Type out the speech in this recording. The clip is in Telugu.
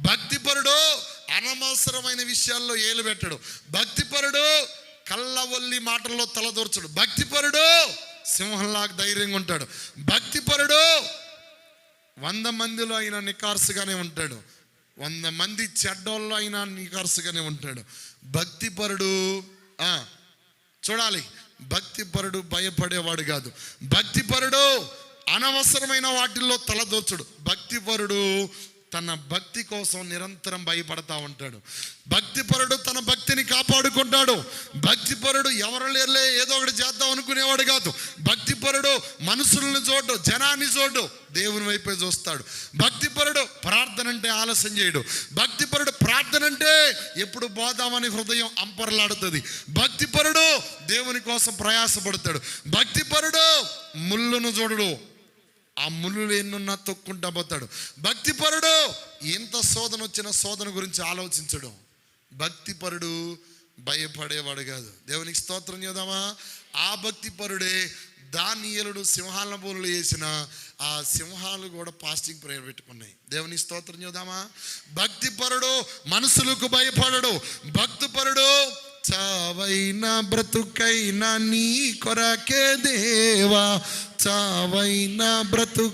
భక్తిపరుడు అనవసరమైన విషయాల్లో ఏలు పెట్టడు భక్తిపరుడు కళ్ళవల్లి మాటల్లో తలదూర్చడు. భక్తిపరుడు సింహంలాగా ధైర్యంగా ఉంటాడు. భక్తిపరుడు వంద మందిలో అయినా నికార్సుగానే ఉంటాడు. వంద మంది చెడ్డోళ్ళు అయినా నికార్సుగానే ఉంటాడు. భక్తిపరుడు చూడాలి. భక్తిపరుడు భయపడేవాడు కాదు. భక్తిపరుడు అనవసరమైన వాటిల్లో తలదోచుడు భక్తిపరుడు తన భక్తి కోసం నిరంతరం భయపడతా ఉంటాడు. భక్తిపరుడు తన భక్తిని కాపాడుకుంటాడు. భక్తిపరుడు ఎవరు లేరులే ఏదో ఒకటి చేద్దాం అనుకునేవాడు కాదు. భక్తిపరుడు మనుషులను చూడు జనాన్ని చూడు దేవుని వైపే చూస్తాడు. భక్తిపరుడు ప్రార్థన అంటే ఆలస్యం చేయడు. భక్తిపరుడు ప్రార్థన అంటే ఎప్పుడు పోదామని హృదయం అంపరలాడుతుంది. భక్తిపరుడు దేవుని కోసం ప్రయాసపడతాడు. భక్తిపరుడు ముళ్ళును చూడడు. ఆ ముళ్ళు ఎన్నున్నా తొక్కుంటా పోతాడు భక్తిపరుడు ఎంత శోధన వచ్చిన శోధన గురించి ఆలోచించడం. భక్తిపరుడు భయపడేవాడు కాదు. దేవునికి స్తోత్రం చేద్దామా? ఆ భక్తిపరుడే దానియలుడు సింహాల బోలు వేసిన ఆ సింహాలు కూడా పాస్టింగ్ ప్రేయర్ పెట్టుకున్నాయి. దేవుని స్తోత్రం చూద్దామా? భక్తిపరుడు మనసులకు భయపడడు. భక్తిపరుడు చావైనా బ్రతుకైనా నీ కొరకే దేవా చావైనా బ్రతుకు